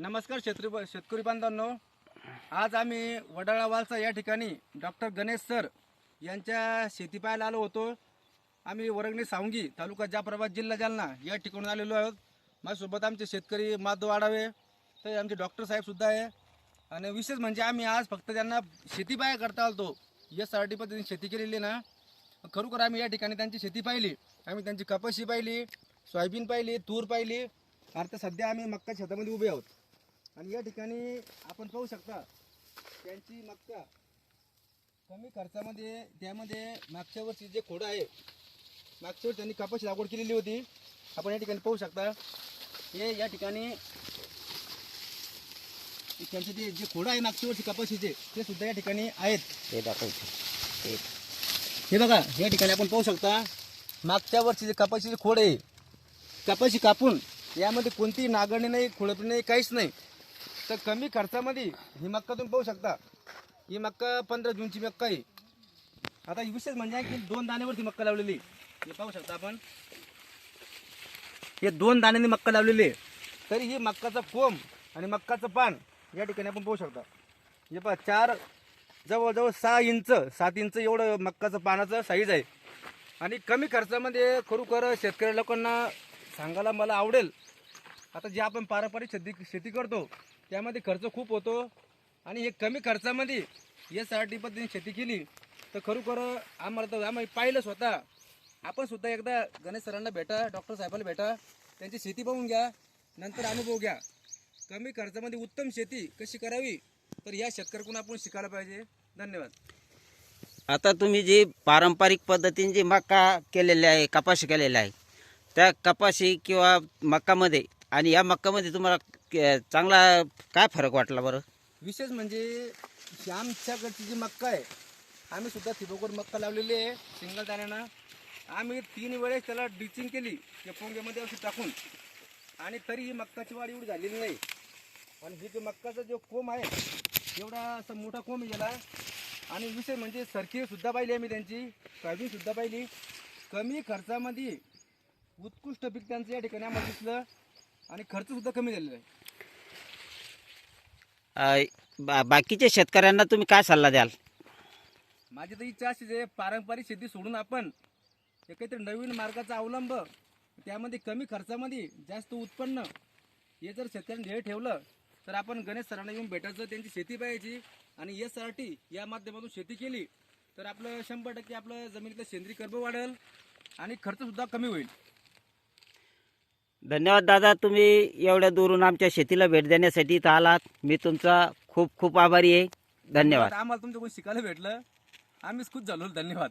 नमस्कार शेतकरी शेतकरी बांधवांनो. आज आम्ही वडाळावालचा या ठिकाणी डॉक्टर गणेश सर यांच्या शेती पाहायला आलो होतो. आम्ही वरंगणी सावंगी तालुका जाफराबाद जिल्हा जालना या ठिकाणून आलेलो आहोत. माझ्यासोबत आमचे शेतकरी माधव वाढावे तर आमचे डॉक्टर साहेबसुद्धा आहे. आणि विशेष म्हणजे आम्ही आज फक्त त्यांना शेती पाया करता आलतो. यासाठी पद्धतीने शेती केलेली ना. खरोखर आम्ही या ठिकाणी त्यांची शेती पाहिली. आम्ही त्यांची कपाशी पाहिली सोयाबीन पाहिली तूर पाहिली. आता सध्या आम्ही मक्का शेतामध्ये उभे आहोत. आणि या ठिकाणी आपण पाहू शकता त्यांची मक्का कमी खर्चामध्ये त्यामध्ये मागच्या वर्षी जे खोडं आहे मागच्या वर्षी त्यांनी कपाशी लागवड केलेली होती. आपण या ठिकाणी पाहू शकता हे या ठिकाणी त्यांचे ते जे खोडं आहे मागच्या वर्षी कपाशीचे ते सुद्धा या ठिकाणी आहेत. हे दाखवायचं हे. बघा या ठिकाणी आपण पाहू शकता मागच्या वर्षी जे कपाशीचे खोड आहे कपाशी कापून यामध्ये कोणतीही नागरणी नाही खोडपणी नाही काहीच नाही. तर कमी खर्चामध्ये ही मक्का तुम्ही पाहू शकता. ही मक्का पंधरा जूनची मक्का आहे. आता विशेष म्हणजे आहे की दोन दाण्यावरती मक्का लावलेली हे पाहू शकता आपण. हे दोन दाण्याने मक्का लावलेली आहे. तरी ही मक्काचा कोंब आणि मक्काचं पान या ठिकाणी आपण पाहू शकता. हे पहा चार जवळजवळ सहा इंच सात इंच एवढं मक्काचं पानाचं साईज आहे. आणि कमी खर्चामध्ये खरोखर शेतकरी लोकांना सांगायला मला आवडेल आता जे आपण पारंपरिक शेती शेती करतो त्यामध्ये खर्च खूप होतो. आणि हे कमी खर्चामध्ये या साठी पद्धतीने शेती केली. तर खरोखर आम्हाला तर आम्ही पाहिलं स्वतः. आपण सुद्धा एकदा गणेश सरांना भेटा डॉक्टर साहेबांना भेटा त्यांची शेती पाहून घ्या नंतर अनुभव घ्या. कमी खर्चामध्ये उत्तम शेती कशी करावी तर या शेतकऱ्याकडून आपण शिकायला पाहिजे. धन्यवाद. आता तुम्ही जी पारंपरिक पद्धतीने जी मका केलेली आहे कपाशी केलेली आहे त्या कपाशी किंवा मकामध्ये आणि या मक्कामध्ये तुम्हाला क- चांगला काय फरक वाटला बरं? विशेष म्हणजे ही आमच्याकडची जी मक्का आहे आम्ही सुद्धा ठिबकवर मक्का लावलेली आहे सिंगल दाण्यानं. आम्ही तीन वेळेस त्याला डिचिंग केली त्या पोंग्यामध्ये औषध टाकून. आणि तरी ही मक्काची वाढ एवढी झालेली नाही. आणि ही जो मक्काचा जो कोंब आहे एवढा असा मोठा कोंब गेला. आणि विशेष म्हणजे सरकी सुद्धा पाहिली आम्ही त्यांची सोयाबीन सुद्धा पाहिली. कमी खर्चामध्ये उत्कृष्ट पीक त्यांचं या ठिकाणी आम्हाला दिसलं. आणि खर्च सुद्धा कमी झालेला आहे. बा बाकीच्या शेतकऱ्यांना तुम्ही काय सल्ला द्याल? माझी तर इच्छा अशीच आहे पारंपरिक शेती सोडून आपण काहीतरी नवीन मार्गाचा अवलंब त्यामध्ये कमी खर्चामध्ये जास्त उत्पन्न हे जर शेतकऱ्यांनी ध्येय ठेवलं तर आपण गणेश सरांना येऊन भेटायचं त्यांची शेती पाहायची आणि एस आर टी या माध्यमातून शेती केली तर आपलं शंभर टक्के आपलं जमिनीतलं सेंद्रिय कर्ब वाढेल आणि खर्चसुद्धा कमी होईल. धन्यवाद दादा तुम्ही एवढ्या दूरून आमच्या शेतीला भेट देण्यासाठी इथं आलात. मी तुमचा खूप खूप आभारी आहे. धन्यवाद. आम्हाला तुमच्याकडून शिकायला भेटलं. आम्हीच खुश झालो. धन्यवाद.